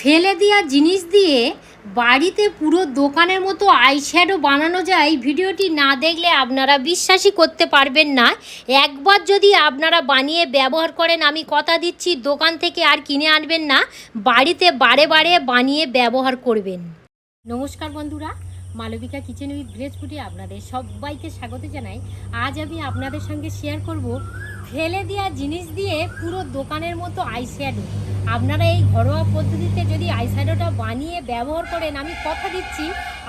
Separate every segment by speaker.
Speaker 1: ফেলে দেওয়া জিনিস দিয়ে বাড়িতে পুরো দোকানের মতো আইশ্যাডো বানানো যায়, ভিডিওটি না দেখলে আপনারা বিশ্বাসই করতে পারবেন না। একবার যদি আপনারা বানিয়ে ব্যবহার করেন, আমি কথা দিচ্ছি, দোকান থেকে আর কিনে আনবেন না, বাড়িতে বারে বারে বানিয়ে ব্যবহার করবেন। নমস্কার বন্ধুরা, মালবিকা কিচেন উইথ ভিলেজ আপনাদের সবাইকে স্বাগত জানাই। আজ আমি আপনাদের সঙ্গে শেয়ার করব ফেলে দেওয়া জিনিস দিয়ে পুরো দোকানের মতো আইশ্যাডো আপনারা এই ঘরোয়া পদ্ধতিতে যদি আইশ্যাডোটা বানিয়ে ব্যবহার করেন আমি কথা দিচ্ছি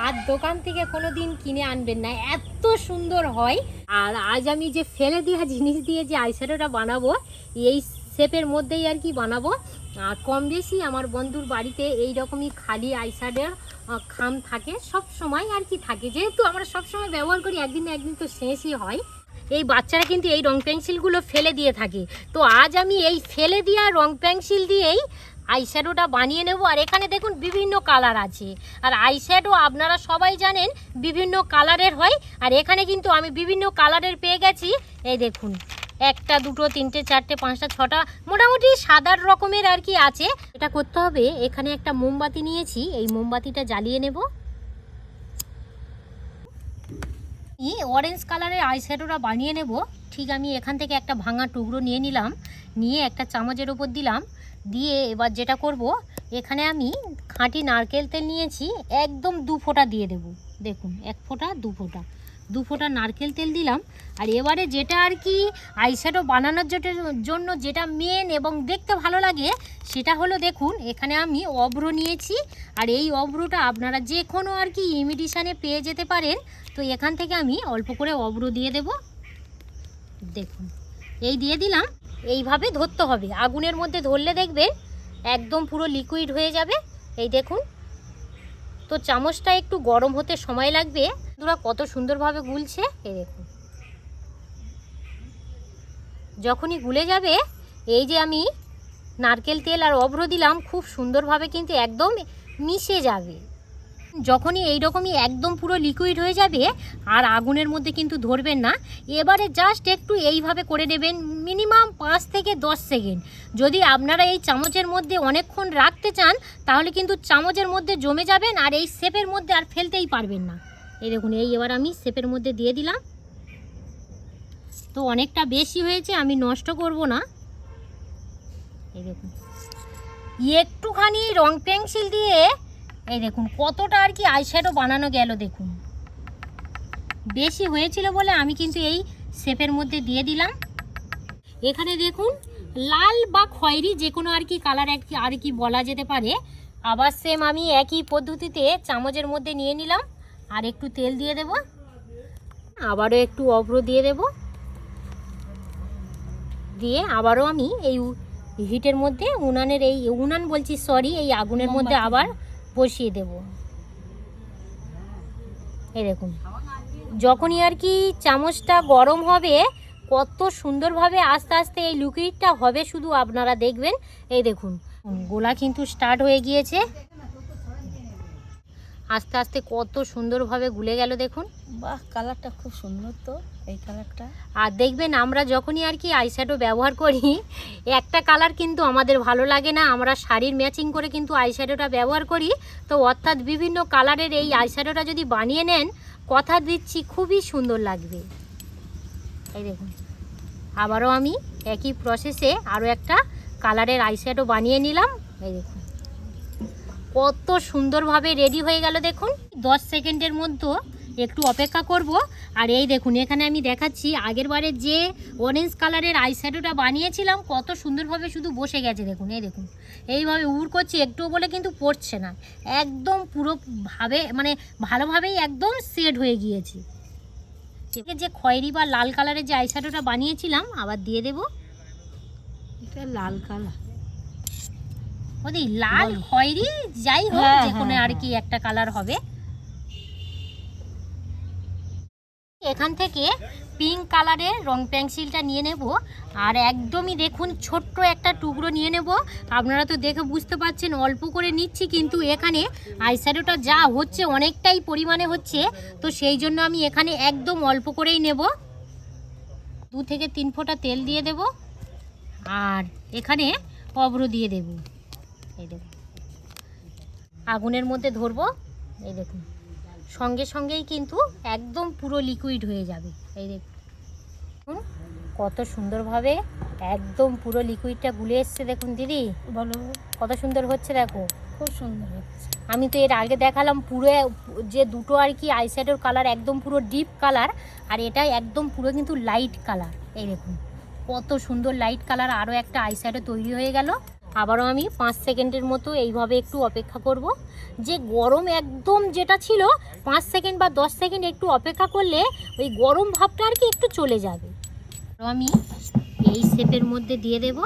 Speaker 1: আর দোকান থেকে কোনো দিন কিনে আনবেন না। এত সুন্দর হয়। আর আজ আমি যে ফেলে দেওয়া জিনিস দিয়ে যে আইশ্যাডোটা বানাবো এই শেপের মধ্যেই আর কি বানাবো। আর কম বেশি আমার বন্ধুর বাড়িতে এই রকমই খালি আইশ্যাডোর আহ, খাম থাকে। সব সময় আর কি থাকে। যেহেতু আমরা সব সময় ব্যবহার করি একদিন একদিন তো শেষই হয়। এই বাচ্চারা কিন্তু এই রং পেন্সিলগুলো ফেলে দিয়ে থাকে। তো আজ আমি এই ফেলে দেওয়া রং পেন্সিল দিয়েই আইশ্যাডোটা বানিয়ে নেব। আর এখানে দেখুন বিভিন্ন কালার আছে। আর আইশ্যাডো আপনারা সবাই জানেন বিভিন্ন কালারের হয়। আর এখানে কিন্তু আমি বিভিন্ন কালারের পেয়ে গেছি। এই দেখুন, একটা, দুটো, তিনটে, চারটে, পাঁচটা, ছটা, মোটামুটি সাদার রকমের আর কি আছে। এটা করতে হবে, এখানে একটা মোমবাতি নিয়েছি। এই মোমবাতিটা জ্বালিয়ে নেব এই অরেঞ্জ কালারের আইশ্যাডোটা বানিয়ে নেব। ঠিক আমি এখান থেকে একটা ভাঙা টুকরো নিয়ে নিলাম, নিয়ে একটা চামচের ওপর দিলাম। দিয়ে এবার যেটা করব, এখানে আমি খাঁটি নারকেল তেল নিয়েছি, একদম দু ফোঁটা দিয়ে দেব। দেখুন, এক ফোঁটা, দু ফোঁটা। দু ফোঁটা নারকেল তেল দিলাম। আর এবারে যেটা আর কি আইশ্যাডো বানানোর জন্য যেটা মেন এবং দেখতে ভালো লাগে, সেটা হলো দেখুন, এখানে আমি অভ্র নিয়েছি। আর এই অভ্রটা আপনারা যে কোনো আর কি ইমিডিশানে পেয়ে যেতে পারেন। তো এখান থেকে আমি অল্প করে অভ্র দিয়ে দেব। দেখুন, এই দিয়ে দিলাম, এইভাবে ধরতে হবে। আগুনের মধ্যে ধরলে দেখবে একদম পুরো লিকুইড হয়ে যাবে। এই দেখুন, তো চামচটা একটু গরম হতে সময় লাগবে। বন্ধুরা, কত সুন্দরভাবে গুলছে, এই দেখুন। যখনই গুলে যাবে, এই যে আমি নারকেল তেল আর অভ্র দিলাম, খুব সুন্দরভাবে কিন্তু একদম মিশে যাবে। যখনই এই রকমই একদম পুরো লিকুইড হয়ে যাবে, আর আগুনের মধ্যে কিন্তু ধরবেন না, এবারে জাস্ট একটু এইভাবে করে নেবেন মিনিমাম পাঁচ থেকে দশ সেকেন্ড যদি আপনারা এই চামচের মধ্যে অনেকক্ষণ রাখতে চান, তাহলে কিন্তু চামচের মধ্যে জমে যাবেন, আর এই শেপের মধ্যে আর ফেলতেই পারবেন না। এই দেখুন, এই এবার আমি শেপের মধ্যে দিয়ে দিলাম। তো অনেকটা বেশি হয়েছে, আমি নষ্ট করব না। এই দেখুন। একটুখানি রং পেন্সিল দিয়ে এই দেখুন কতটা আর কি আইশ্যাডো বানানো গেল দেখুন। বেশি হয়েছিল বলে আমি কিন্তু এই শেপের মধ্যে দিয়ে দিলাম। এখানে দেখুন লাল বা খয়েরি যে কোনো আর কি কালার আর কি আর কি বলা যেতে পারে। আবার সেম আমি একই পদ্ধতিতে চামচের মধ্যে নিয়ে নিলাম। আর একটু তেল দিয়ে দেব। আবারও একটু অভ্র দিয়ে দেব। দিয়ে আবারও আমি এই হিটের মধ্যে উনানের এই উনান বলছি সরি এই আগুনের মধ্যে আবার বসিয়ে দেব। এই দেখুন, যখনই আর কি চামচটা গরম হবে, কত সুন্দরভাবে আস্তে আস্তে এই লুকিটটা হবে, শুধু আপনারা দেখবেন। এই দেখুন, গোলা কিন্তু স্টার্ট হয়ে গিয়েছে। আস্তে আস্তে কত সুন্দরভাবে গুলে গেল দেখুন।
Speaker 2: বাহ কালারটা খুব সুন্দর তো এই কালারটা।
Speaker 1: আর দেখবেন আমরা যখনই আর কি আইশ্যাডো ব্যবহার করি একটা কালার কিন্তু আমাদের ভালো লাগে না। আমরা শাড়ির ম্যাচিং করে কিন্তু আইশ্যাডোটা ব্যবহার করি। তো অর্থাৎ বিভিন্ন কালারের এই আইশ্যাডোটা যদি বানিয়ে নেন কথা দিচ্ছি খুবই সুন্দর লাগবে। এই দেখুন আবারও আমি একই প্রসেসে আরও একটা কালারের আইশ্যাডো বানিয়ে নিলাম। এই দেখুন। কত সুন্দরভাবে রেডি হয়ে গেল দেখুন। দশ সেকেন্ডের মধ্যে একটু অপেক্ষা করব। আর এই দেখুন, এখানে আমি দেখাচ্ছি আগের বারে যে অরেঞ্জ কালারের আই আইশ্যাডোটা বানিয়েছিলাম, কত সুন্দরভাবে শুধু বসে গেছে দেখুন, এই দেখুন। এইভাবে উড় করছে একটু বলে কিন্তু পড়ছে না। একদম পুরো ভাবে মানে ভালোভাবেই একদম সেট হয়ে গিয়েছে। যে খয়েরি বা লাল কালারের যে আই আইশ্যাডোটা বানিয়েছিলাম, আবার দিয়ে দেব।
Speaker 2: এটা লাল কালার
Speaker 1: ওদি লাল
Speaker 2: বলো।
Speaker 1: খয়েরি যাই হোক
Speaker 2: হ্যাঁ,
Speaker 1: যে কোনো
Speaker 2: হ্যাঁ,
Speaker 1: আর কি একটা কালার হবে। এখান থেকে পিঙ্ক কালারের রং পেন্সিলটা নিয়ে নেব। আর একদমই দেখুন ছোট্ট একটা টুকরো নিয়ে নেব। আপনারা তো দেখে বুঝতে পারছেন অল্প করে নিচ্ছি কিন্তু এখানে আইশ্যাডোটা যা হচ্ছে অনেকটাই পরিমাণে হচ্ছে। তো সেই জন্য আমি এখানে একদম অল্প করেই নেব। দু থেকে তিন ফোঁটা তেল দিয়ে দেব। আর এখানে অব্র দিয়ে দেব। এই দেব আগুনের মধ্যে ধরবো এই দেখুন। সঙ্গে সঙ্গেই কিন্তু একদম পুরো লিকুইড হয়ে যাবে এই দেখুন। কত সুন্দরভাবে একদম পুরো লিকুইডটা গুলে এসছে দেখুন দিদি।
Speaker 2: বলো।
Speaker 1: কত সুন্দর হচ্ছে দেখো।
Speaker 2: খুব সুন্দর হচ্ছে।
Speaker 1: আমি তো এর আগে দেখালাম পুরো যে দুটো আর কি আইশ্যাডোর কালার একদম পুরো ডিপ কালার আর এটা একদম পুরো কিন্তু লাইট কালার এই দেখুন। কত সুন্দর লাইট কালার আরও একটা আইশ্যাডো তৈরি হয়ে গেল। আবারও আমি পাঁচ সেকেন্ডের মতো এইভাবে একটু অপেক্ষা করব। যে গরম একদম যেটা ছিল, পাঁচ সেকেন্ড বা দশ সেকেন্ড একটু অপেক্ষা করলে ওই গরম ভাবটা আর কি একটু চলে যাবে। আমি এই শেপের মধ্যে দিয়ে দেব।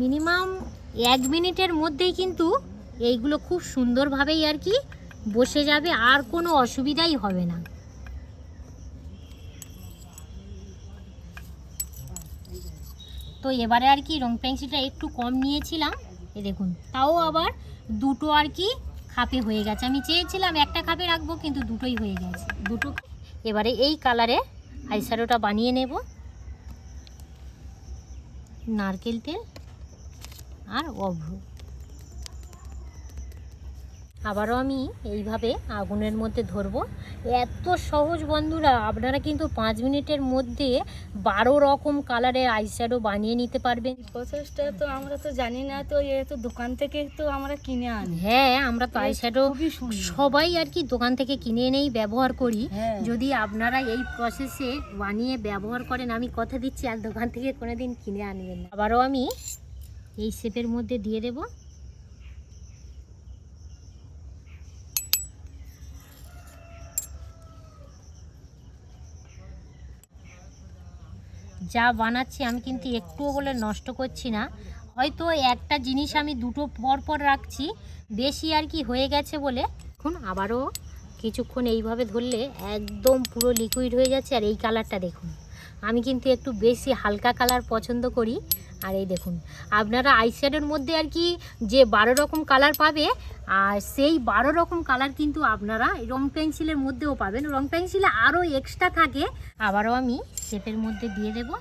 Speaker 1: মিনিমাম এক মিনিটের মধ্যেই কিন্তু এইগুলো খুব সুন্দরভাবেই আর কি বসে যাবে, আর কোনো অসুবিধাই হবে না। তো এবারে আর কি রং পেন্সিলটা একটু কম নিয়েছিলাম। এ দেখুন, তাও আবার দুটো আর কি খাপে হয়ে গেছে। আমি চেয়েছিলাম একটা খাপে রাখব, কিন্তু দুটোই হয়ে গেছে। দুটো এবারে এই কালারে আইশ্যাডোটা বানিয়ে নেব। নারকেল তেল আর অভ্র। আবারও আমি এইভাবে আগুনের মধ্যে ধরবো। এত সহজ বন্ধুরা আপনারা কিন্তু পাঁচ মিনিটের মধ্যে বারো রকম কালারের আইশ্যাডো বানিয়ে নিতে পারবেন।
Speaker 2: প্রসেসটা তো আমরা তো জানি না তো এ তো দোকান থেকে তো আমরা কিনে আনি।
Speaker 1: হ্যাঁ আমরা তো আইশ্যাডো সবাই আর কি দোকান থেকে কিনে এনেই ব্যবহার করি।
Speaker 2: হ্যাঁ।
Speaker 1: যদি আপনারা এই প্রসেসে বানিয়ে ব্যবহার করেন আমি কথা দিচ্ছি আর দোকান থেকে কোনোদিন কিনে আনবেন না। আবারও আমি এই শেপের মধ্যে দিয়ে দেব। যা বানাচ্ছি আমি কিন্তু একটুও বলে নষ্ট করছি না। হয়তো একটা জিনিস আমি দুটো পর পর রাখছি, বেশি আর কি হয়ে গেছে বলে। এখন আবারও কিছুক্ষণ এইভাবে ধরলে একদম পুরো লিকুইড হয়ে যাচ্ছে। আর এই কালারটা দেখুন। আমি কিন্তু একটু বেশি হালকা কালার পছন্দ করি। আর এই দেখুন, আপনারা আইশ্যাডোর মধ্যে আর কি যে বারো রকম কালার পাবে, আর সেই বারো রকম কালার কিন্তু আপনারা রং পেন্সিলের মধ্যেও পাবেন। রং পেন্সিলে আরও এক্সট্রা থাকে, আবারও আমি শেপের মধ্যে দিয়ে দেবো।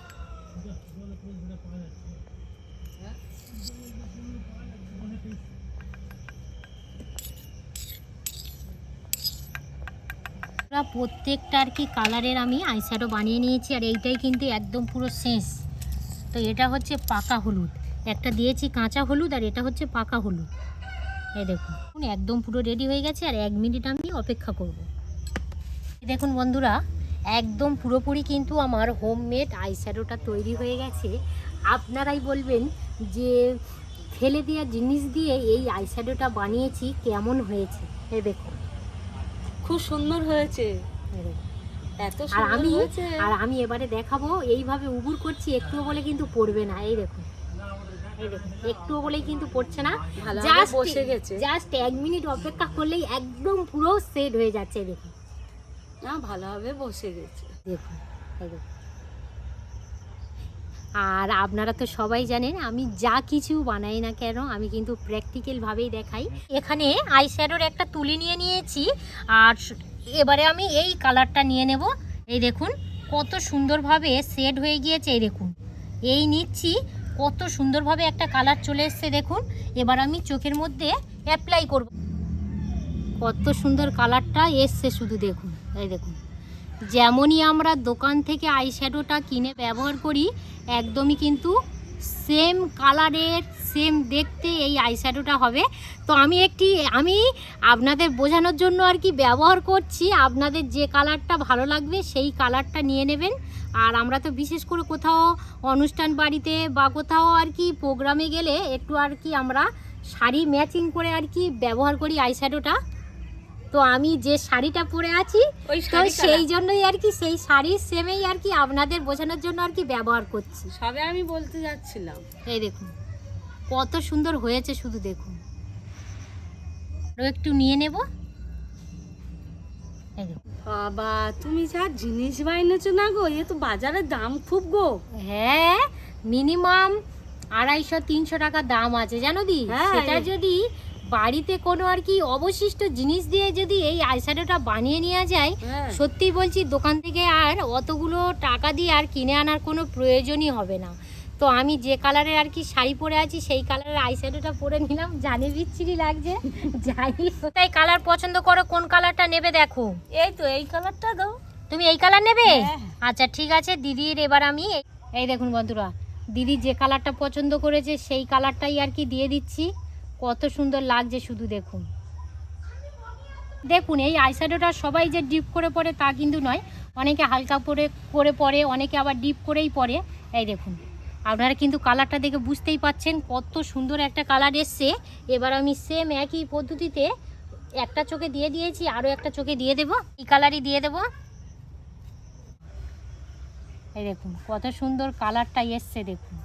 Speaker 1: প্রত্যেকটা আর কি কালারের আমি আইশ্যাডো বানিয়ে নিয়েছি আর এইটাই কিন্তু একদম পুরো শেষ। তো এটা হচ্ছে পাকা হলুদ। একটা দিয়েছি কাঁচা হলুদ আর এটা হচ্ছে পাকা হলুদ। এই দেখুন একদম পুরো রেডি হয়ে গেছে আর এক মিনিট আমি অপেক্ষা করব। দেখুন বন্ধুরা, একদম পুরোপুরি কিন্তু আমার হোমমেড আইশ্যাডোটা তৈরি হয়ে গেছে। আপনারাই বলবেন যে ফেলে দেওয়া জিনিস দিয়ে এই আইশ্যাডোটা বানিয়েছি কেমন হয়েছে? এই দেখুন।
Speaker 2: খুব সুন্দর হয়েছে। এত
Speaker 1: আর
Speaker 2: সুন্দর
Speaker 1: আমি
Speaker 2: হয়েছে।
Speaker 1: আর আমি এবারে দেখাবো এইভাবে উবুর করছি একটুও বলে কিন্তু পড়বে না এই দেখুন। এই দেখুন একটুও বলেই কিন্তু পড়ছে না।
Speaker 2: ভালোভাবে
Speaker 1: জাস্ট
Speaker 2: বসে গেছে।
Speaker 1: জাস্ট এক মিনিট অপেক্ষা করলেই একদম পুরো সেট হয়ে যাচ্ছে এই দেখুন।
Speaker 2: না ভালোভাবে বসে গেছে।
Speaker 1: দেখুন এই দেখুন। আর আপনারা তো সবাই জানেন, আমি যা কিছু বানাই না কেন, আমি কিন্তু প্র্যাকটিক্যালভাবেই দেখাই। এখানে আইশ্যাডোর একটা তুলি নিয়ে নিয়েছি, আর এবারে আমি এই কালারটা নিয়ে নেব। এই দেখুন, কত সুন্দরভাবে শেড হয়ে গিয়েছে, এই দেখুন। এই নিচ্ছি, কত সুন্দরভাবে একটা কালার চলে এসছে, দেখুন। এবার আমি চোখের মধ্যে অ্যাপ্লাই করব। কত সুন্দর কালারটা এসছে শুধু দেখুন, এই দেখুন। যেমনই আমরা দোকান থেকে আইশ্যাডোটা কিনে ব্যবহার করি একদমই কিন্তু সেম কালারের সেম দেখতে এই আইশ্যাডোটা হবে। তো আমি একটি, আমি আপনাদের বোঝানোর জন্য আর কি ব্যবহার করছি। আপনাদের যে কালারটা ভালো লাগবে সেই কালারটা নিয়ে নেবেন। আর আমরা তো বিশেষ করে কোথাও অনুষ্ঠান বাড়িতে বা কোথাও আর কি প্রোগ্রামে গেলে একটু আর কি আমরা শাড়ি ম্যাচিং করে আর কি ব্যবহার করি আইশ্যাডোটা তো আমি যে শাড়িটা পরে আছি তো সেই জন্যই আর কি সেই শাড়ির সেমেই আর কি আপনাদের বোঝানোর জন্য আর কি ব্যবহার করছি।
Speaker 2: সবে আমি বলতে যাচ্ছিলাম।
Speaker 1: এই দেখুন কত সুন্দর হয়েছে শুধু দেখুন। আরও একটু নিয়ে নেব।
Speaker 2: বাবা তুমি যা জিনিস বাইনেছো না গো এ তো বাজারের দাম খুব গো।
Speaker 1: হ্যাঁ মিনিমাম আড়াইশো তিনশো টাকা দাম আছে জানো দি?
Speaker 2: হ্যাঁ।
Speaker 1: সেটা যদি বাড়িতে কোনো আর কি অবশিষ্ট জিনিস দিয়ে যদি এই আইশ্যাডোটা বানিয়ে নেওয়া যায়
Speaker 2: হ্যাঁ।
Speaker 1: সত্যি বলছি দোকান থেকে আর অতগুলো টাকা দিয়ে আর কিনে আনার কোনো প্রয়োজনই হবে না। তো আমি যে কালারের আর কি শাড়ি পরে আছি সেই কালারের আইশ্যাডোটা পরে নিলাম। জানি বিচ্ছিরি লাগছে যাই। তাই কালার পছন্দ করো কোন কালারটা নেবে দেখো।
Speaker 2: এই তো এই কালারটা দাও।
Speaker 1: তুমি এই কালার নেবে?
Speaker 2: হ্যাঁ।
Speaker 1: আচ্ছা ঠিক আছে দিদির এবার আমি এই দেখুন বন্ধুরা দিদি যে কালারটা পছন্দ করেছে সেই কালারটাই আর কি দিয়ে দিচ্ছি। কত সুন্দর লাগছে শুধু দেখুন। দেখুন, এই আইশ্যাডোটা সবাই যে ডিপ করে পরে তা কিন্তু নয়, অনেকে হালকা করে করে পরে অনেকে আবার ডিপ করেই পরে এই দেখুন, আপনারা কিন্তু কালারটা দেখে বুঝতেই পাচ্ছেন কত সুন্দর একটা কালার এসছে। এবার আমি সেম একই পদ্ধতিতে একটা চোখে দিয়ে দিয়েছি, আরও একটা চোখে দিয়ে দেবো। এই কালারই দিয়ে দেবো। এই দেখুন, কত সুন্দর কালারটা এসছে, দেখুন।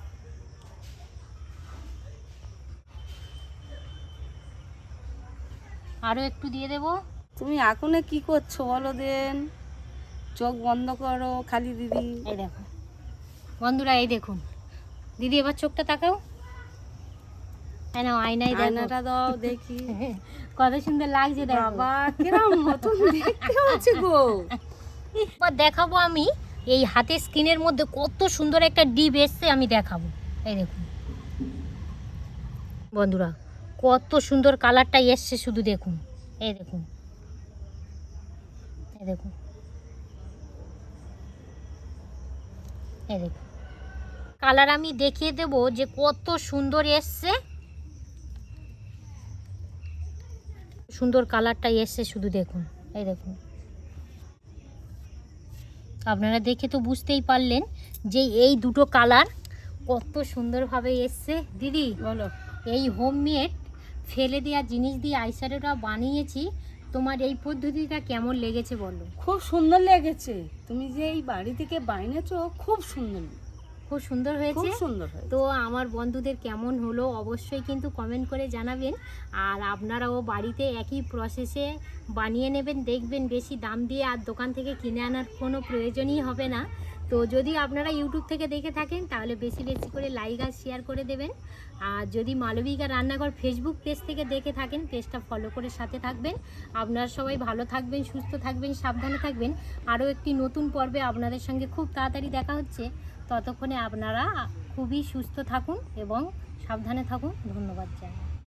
Speaker 1: আরও একটু দিয়ে দেবো?
Speaker 2: তুমি এখনে কি করছ বলো দেন। চোখ বন্ধ করো খালি দিদি।
Speaker 1: এই দেখো। বন্ধুরা এই দেখুন। দিদি এবার চোখটা তাকাও। না আয়নাই দেখো।
Speaker 2: আয়নাটা দাও দেখি।
Speaker 1: কত সুন্দর লাগছে দেখো।
Speaker 2: বাবা কিরম নতুন দেখতে হচ্ছে গো।
Speaker 1: এবার দেখাবো আমি এই হাতের স্ক্রিনের মধ্যে কত সুন্দর একটা ডিপ এসছে আমি দেখাবো। এই দেখুন। বন্ধুরা কত সুন্দর কালারটা এসছে শুধু দেখুন। এই দেখুন। এই দেখুন। এই দেখুন। কালার আমি দেখিয়ে দেব যে কত সুন্দর এসছে। সুন্দর কালারটা এসছে শুধু দেখুন। এই দেখুন। আপনারা দেখে তো বুঝতেই পারলেন যে এই দুটো কালার কত সুন্দরভাবে এসছে। দিদি
Speaker 2: বলো।
Speaker 1: এই হোমমেড ফেলে দেওয়া জিনিস দিয়ে আইশ্যাডোটা বানিয়েছি। তোমার এই পদ্ধতিটা কেমন লেগেছে বলো?
Speaker 2: খুব সুন্দর লেগেছে। তুমি যে এই বাড়ি থেকে বানিয়েছো খুব সুন্দর।
Speaker 1: খুব সুন্দর হয়েছে।
Speaker 2: সুন্দর
Speaker 1: তো আমার বন্ধুদের কেমন হলো অবশ্যই কিন্তু কমেন্ট করে জানাবেন। আর আপনারাও বাড়িতে একই প্রসেসে বানিয়ে নেবেন দেখবেন বেশি দাম দিয়ে আর দোকান থেকে কিনে আনার কোনো প্রয়োজনই হবে না। তো যদি আপনারা ইউটিউব থেকে দেখে থাকেন, তাহলে বেশি বেশি করে লাইক আর শেয়ার করে দেবেন। আর যদি মালবিকা রান্নাঘর ফেসবুক পেজ থেকে দেখে থাকেন পেজটা ফলো করে সাথে থাকবেন। আপনারা সবাই ভালো থাকবেন, সুস্থ থাকবেন, সাবধানে থাকবেন। আরও একটি নতুন পর্বে আপনাদের সঙ্গে খুব তাড়াতাড়ি দেখা হচ্ছে। ততক্ষণে আপনারা খুবই সুস্থ থাকুন এবং সাবধানে থাকুন। ধন্যবাদ জানাই।